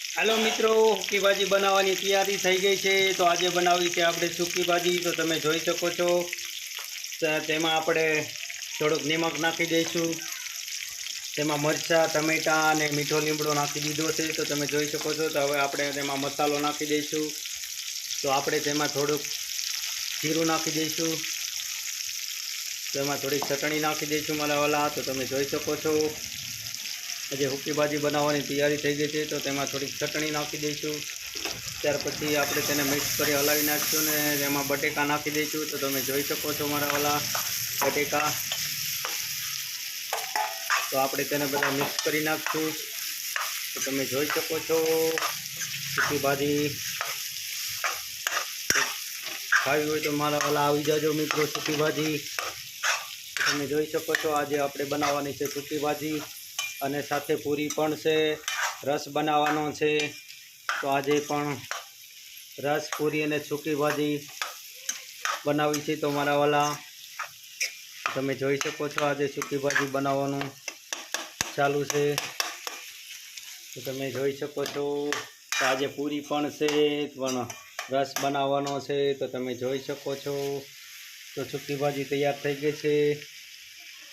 હાલો મિત્રો સૂકી ભાજી બનાવવાની તૈયારી થઈ ગઈ છે. તો આજે બનાવી છે આપણે સૂકી ભાજી તો તમે જોઈ શકો છો. તેમાં આપણે થોડુંક નિમક નાખી દઈશું. તેમાં મરચાં, ટમેટાં અને મીઠો લીમડો નાખી દીધો છે. તો તમે જોઈ શકો છો. તો હવે આપણે તેમાં મસાલો નાખી દઈશું. તો આપણે તેમાં થોડુંક જીરું નાખી દઈશું. તેમાં થોડીક ચટણી નાખી દઈશું મારા વાલા તો તમે જોઈ શકો છો. આજે હુકી ભાજી બનાવવાની તૈયારી થઈ ગઈ છે, તો તેમાં થોડીક ચટણી નાખી દઈશું. ત્યાર પછી આપણે તેને મિક્સ કરી હલાવી નાખીશું ને તેમાં બટેકા નાખી દઈશું. તો તમે જોઈ શકો છો મારા વાલા બટેકા. તો આપણે તેને બધા મિક્સ કરી નાખશું. તો તમે જોઈ શકો છો સૂકી ભાજી ખાવી હોય તો મારા વાલા આવી જાજો મિત્રો સૂકી ભાજી તમે જોઈ શકો છો આજે આપણે બનાવવાની છે સૂકી ભાજી અને સાથે પૂરી પણ છે, રસ બનાવવાનો છે. તો આજે પણ રસ, પૂરી અને સૂકી ભાજી બનાવી છે તો મારા વાલા. તમે જોઈ શકો છો આજે સૂકી ભાજી બનાવવાનું ચાલુ છે. તો તમે જોઈ શકો છો તો આજે પૂરી પણ છે, પણ રસ બનાવવાનો છે. તો તમે જોઈ શકો છો તો સૂકી ભાજી તૈયાર થઈ ગઈ છે.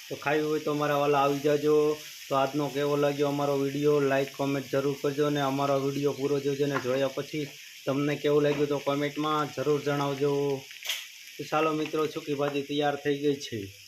તો ખાવી હોય તો મારા વાલા આવી જાજો. તો આજનો કેવો લાગ્યો અમારો વીડિયો? લાઈક કોમેન્ટ જરૂર કરજો અને અમારો વીડિયો પૂરો જોજો ને જોયા પછી તમને કેવું લાગ્યું તો કોમેન્ટમાં જરૂર જણાવજો. ચાલો મિત્રો, સૂકી ભાજી તૈયાર થઈ ગઈ છે.